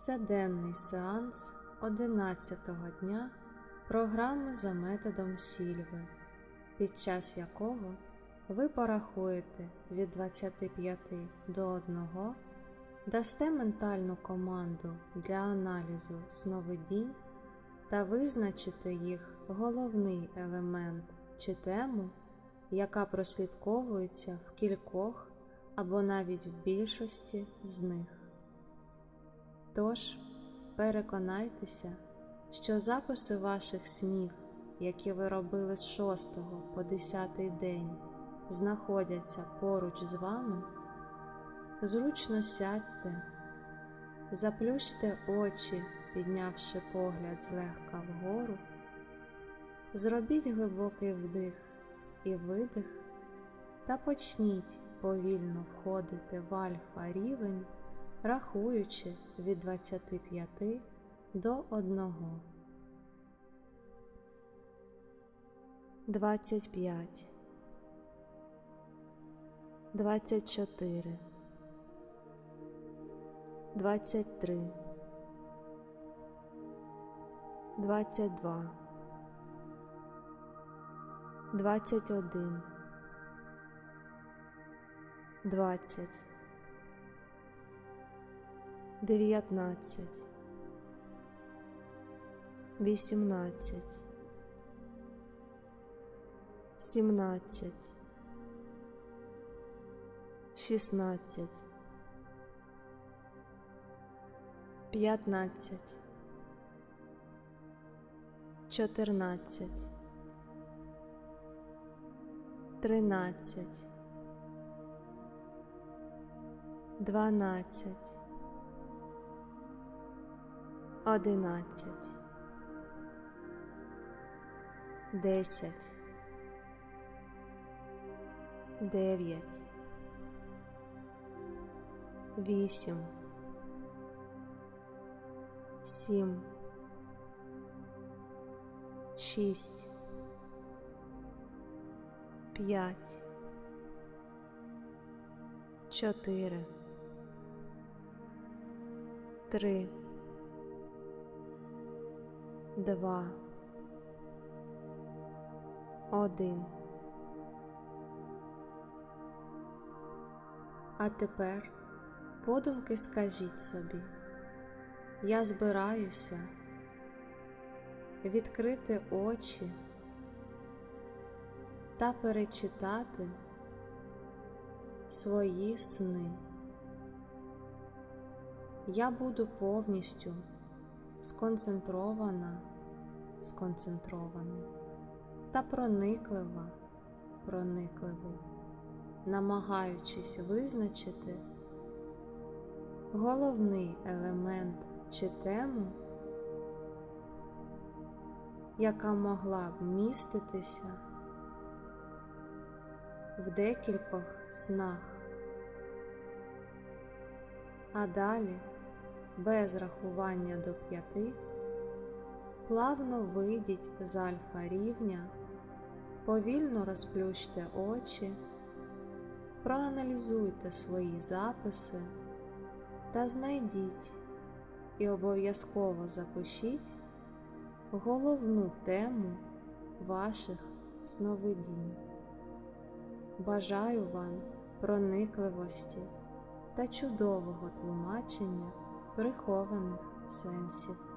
Це денний сеанс 11-го дня програми за методом Сільви, під час якого ви порахуєте від 25 до 1, дасте ментальну команду для аналізу сновидінь та визначите їх головний елемент чи тему, яка прослідковується в кількох або навіть в більшості з них. Тож, переконайтеся, що записи ваших снів, які ви робили з 6 по 10 день, знаходяться поруч з вами, зручно сядьте, заплющте очі, піднявши погляд злегка вгору, зробіть глибокий вдих і видих та почніть повільно входити в альфа рівень рахуючи від 25 до 1. 25 24 23 22 21 20 дев'ятнадцять, вісімнадцять, сімнадцять, шістнадцять, п'ятнадцять, чотирнадцять, тринадцять, дванадцять одинадцять, десять, дев'ять, вісім, сім, шість, п'ять, чотири, три два, один. А тепер подумки скажіть собі, я збираюся відкрити очі та перечитати свої сни. Я буду повністю сконцентрована, сконцентрована та прониклива, проникливий, намагаючись визначити головний елемент чи тему, яка могла б міститися в декількох снах, а далі без рахування до п'яти, плавно вийдіть з альфа рівня, повільно розплющте очі, проаналізуйте свої записи та знайдіть і обов'язково запишіть головну тему ваших сновидінь. Бажаю вам проникливості та чудового тлумачення прихованих сенсів.